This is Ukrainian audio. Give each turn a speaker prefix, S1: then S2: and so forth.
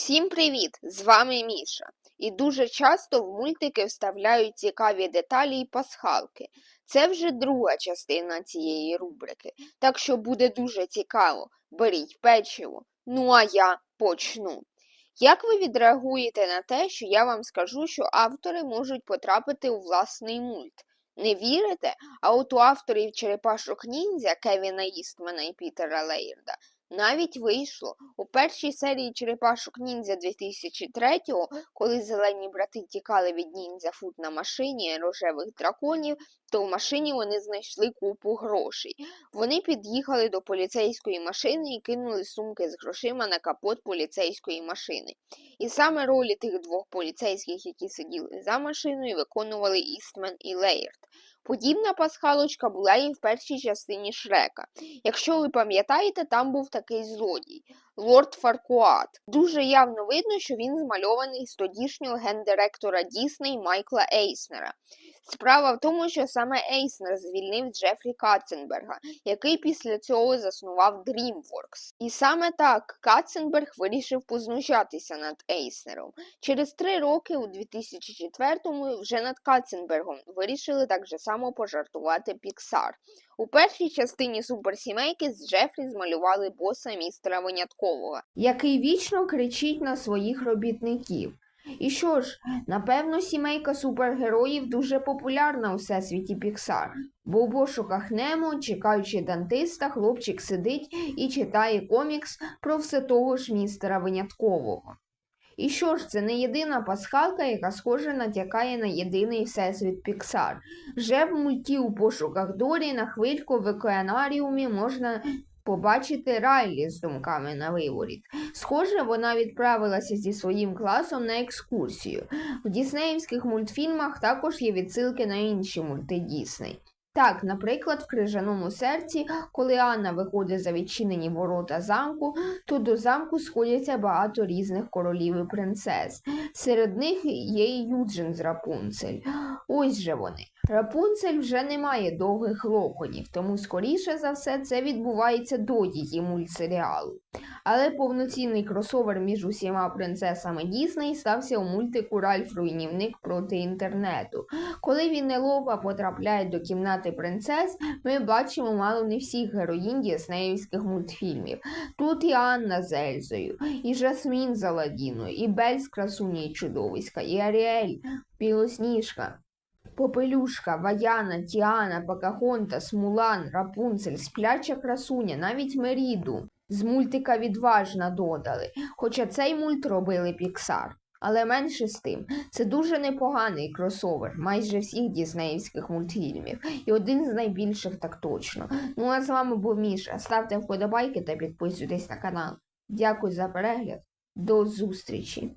S1: Всім привіт! З вами Міша. І дуже часто в мультики вставляють цікаві деталі і пасхалки. Це вже друга частина цієї рубрики, так що буде дуже цікаво. Беріть печиво. Ну а я почну. Як ви відреагуєте на те, що я вам скажу, що автори можуть потрапити у власний мульт? Не вірите? А от у авторів черепашок ніндзя Кевіна Істмана і Пітера Лейерда навіть вийшло у першій серії Черепашок Ніндзя 2003-го, коли зелені брати тікали від ніндзя фут на машині рожевих драконів, то в машині вони знайшли купу грошей. Вони під'їхали до поліцейської машини і кинули сумки з грошима на капот поліцейської машини. І саме ролі тих двох поліцейських, які сиділи за машиною, виконували Істмен і Лейерд. Подібна пасхалочка була і в першій частині Шрека. Якщо ви пам'ятаєте, там був такий злодій Лорд Фаркуат. Дуже явно видно, що він змальований з тодішнього гендиректора Дісней Майкла Ейснера. Справа в тому, що саме Ейснер звільнив Джефрі Катценберга, який після цього заснував DreamWorks. І саме так Катценберг вирішив познущатися над Ейснером. Через три роки, у 2004-му, вже над Катценбергом вирішили так же само пожартувати Піксар. У першій частині суперсімейки з Джефрі змалювали боса містера Виняткового, який вічно кричить на своїх робітників. І що ж, напевно, сімейка супергероїв дуже популярна у всесвіті Піксар, бо у пошуках Немо, чекаючи дантиста, хлопчик сидить і читає комікс про все того ж містера Виняткового. І що ж, це не єдина пасхалка, яка схоже натякає на єдиний всесвіт Піксар. Вже в мульті у пошуках Дорі на хвильку в океанаріумі можна побачити Райлі з думками на виворіт. Схоже, вона відправилася зі своїм класом на екскурсію. В діснеївських мультфільмах також є відсилки на інші мульти Дісней. Так, наприклад, в крижаному серці, коли Анна виходить за відчинені ворота замку, то до замку сходяться багато різних королів і принцес. Серед них є і Юджин з Рапунцель. Ось же вони. Рапунцель вже не має довгих локонів, тому скоріше за все це відбувається до її мультсеріалу. Але повноцінний кросовер між усіма принцесами Дісней стався у мультику Ральф Руйнівник проти інтернету. Коли Віннелопа потрапляє до кімнати принцес, ми бачимо мало не всіх героїнь діснеївських мультфільмів. Тут і Анна з Ельзою, і Жасмін з Аладдіною, і Бель з красуні і чудовиська, і Аріель, Білосніжка. Попелюшка, Ваяна, Тіана, Покахонтас, Мулан, Рапунцель, Спляча красуня, навіть Меріду. З мультика відважна додали, хоча цей мульт робили Піксар. Але менше з тим, це дуже непоганий кросовер майже всіх діснеївських мультфільмів, і один з найбільших так точно. Ну а з вами був Міша. Ставте вподобайки та підписуйтесь на канал. Дякую за перегляд. До зустрічі!